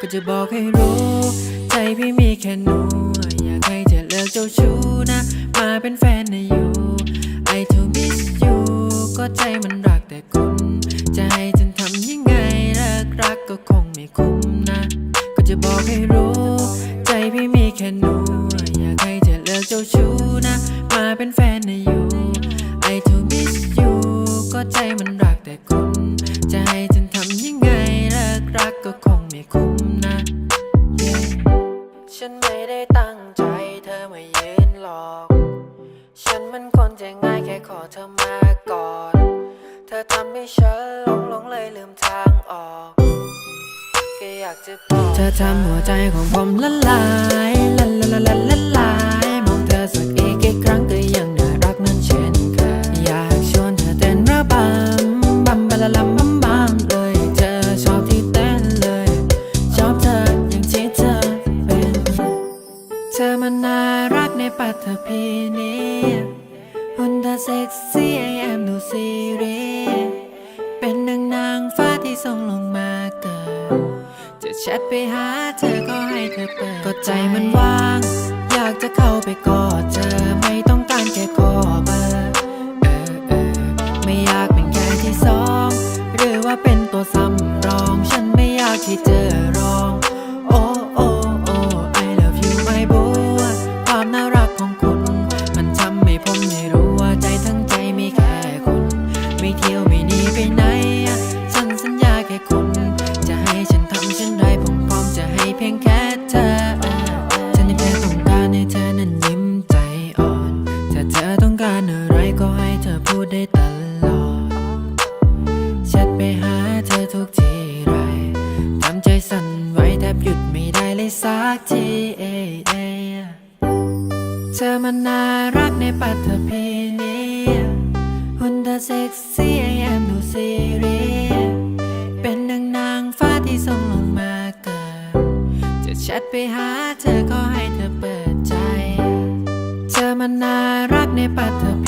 ก็จะบอกให้รู้ ใจพี่มีแค่หนู อยากให้เธอเลิกเจ้าชู้นะ มาเป็นแฟนนะอยู่ I to miss you ก็ใจมันรักแต่คุณ จะให้ฉันทำยังไงเลิกรักก็คงไม่คุ้มนะ ก็จะบอกให้รู้ ใจพี่มีแค่หนู อยากให้เธอเลิกเจ้าชู้นะ มาเป็นแฟนนะอยู่ I to miss you ก็ใจมันรัก ไม่ได้ตั้งใจเธอมายืนหลอก ฉันมันคนใจง่ายแค่ขอเธอมาก่อน เธอทำให้ฉันหลงหลงเลยลืมทางออกก็อยากจะบอกเธอทำหัวใจของผมละลายละละละละละลายมองเธอสักอีกกี่ครั้งก็ยัง น่ารักในปัตภีนี้หุ่นเธอเซ็กซี่ไอแอมดูซีรีเป็นนางนางฟ้าที่ส่งลงมาเกิด จะแชทไปหาเธอก็ให้เธอเปิด ก็ใจมันว่าง อยากจะเข้าไปกอดเธอ ตลอดแชทไปหาเธอทุกทีไรทำใจสั่นไหวแทบหยุดไม่ได้เลยสักทีเอเอเธอมันน่ารักในปัตภีนี้หุ่นเธอเซ็กซี่ไอแอมดูซีรีส์เป็นนางนางฟ้าที่ส่งลงมาเกิดจะแชทไปหาเธอก็ให้เธอเปิดใจ เธอมันน่ารักในปัตภี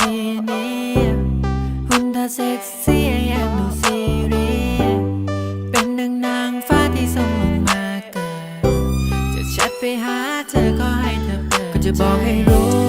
ไปหาเธอก็ให้เธอเปิดก็จะบอกให้รู้